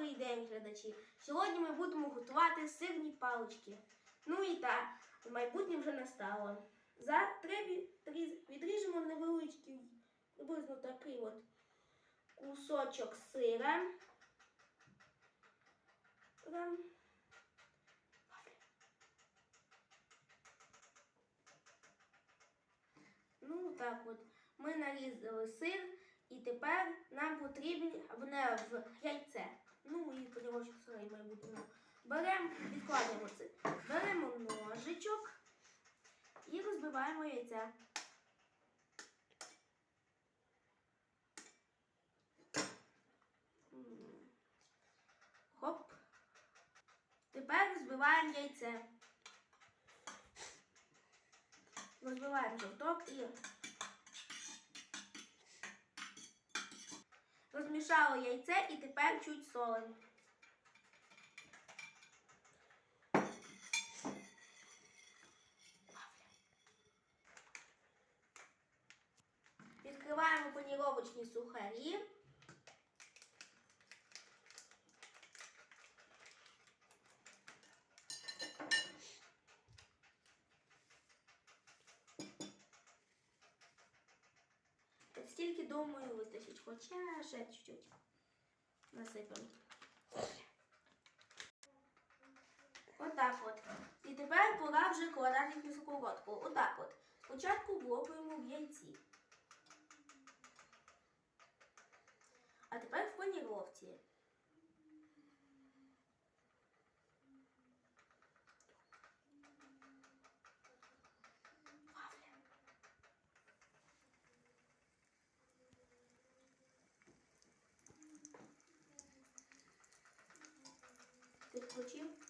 Добрий день, глядачі! Сьогодні ми будемо готувати сирні палички. Ну і так, майбутнє вже настало. За три відріжемо невеличкий, приблизно такий от кусочок сира. Ну так от. Ми нарізали сир, і тепер нам потрібно в яйце. Ну і поділочок сира і майбутнього. Беремо, відкладаємо це. Беремо ножичок і розбиваємо яйце. Хоп. Тепер збиваємо яйце. Розбиваємо жовток і розмішали яйце і тепер чуть солимо. Відкриваємо паніровочні сухарі. От стільки, думаю, вистачить, хоча ще чуть-чуть насипемо. Отак от. І тепер пора вже їх сковородку. Отак от. Спочатку влопуємо в яйці. А тепер в паніровці. put you?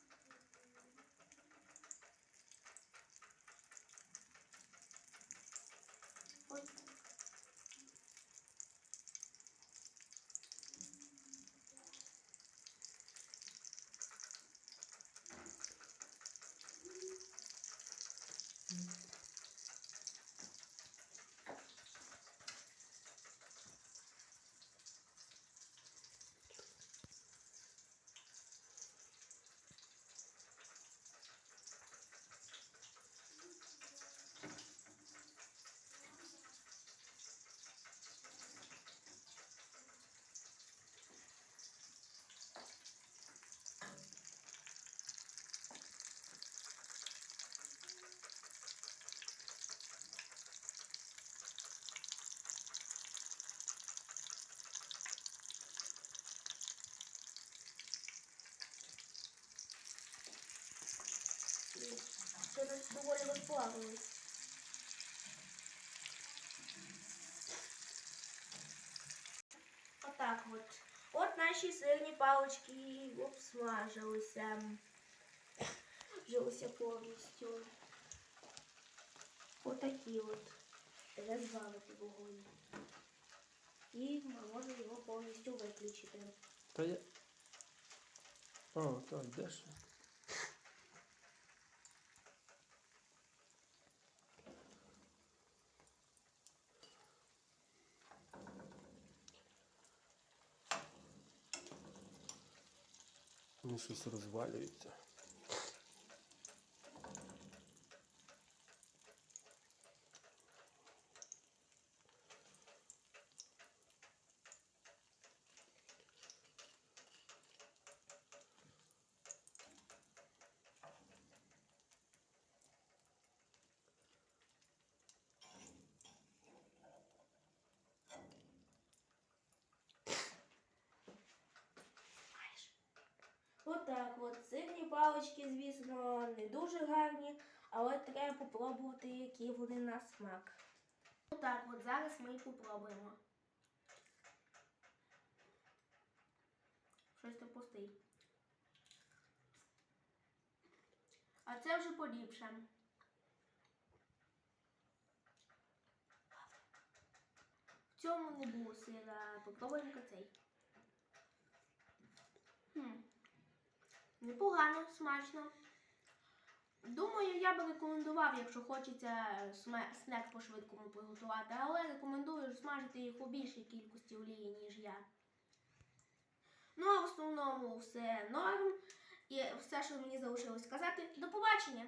Доволі розплавилось. Отак от. От наші сирні палички обсмажилися. Вжилися повністю. Отакі от. Розвалити вогонь. І ми можемо його повністю виключити. Та я. О, так, де ж? Вони щось розвалюється. Отак от. Сирні звісно, не дуже гарні, але треба попробувати, які вони на смак. Отак от зараз ми і попробуємо. Щось то пустий. А це вже поліпше. В цьому не було сира. Попробуємо цей. Хм. Непогано, смачно. Думаю, я би рекомендував, якщо хочеться снек по-швидкому приготувати, але рекомендую смажити їх у більшій кількості олії, ніж я. Ну а в основному все норм. І все, що мені залишилось сказати, до побачення!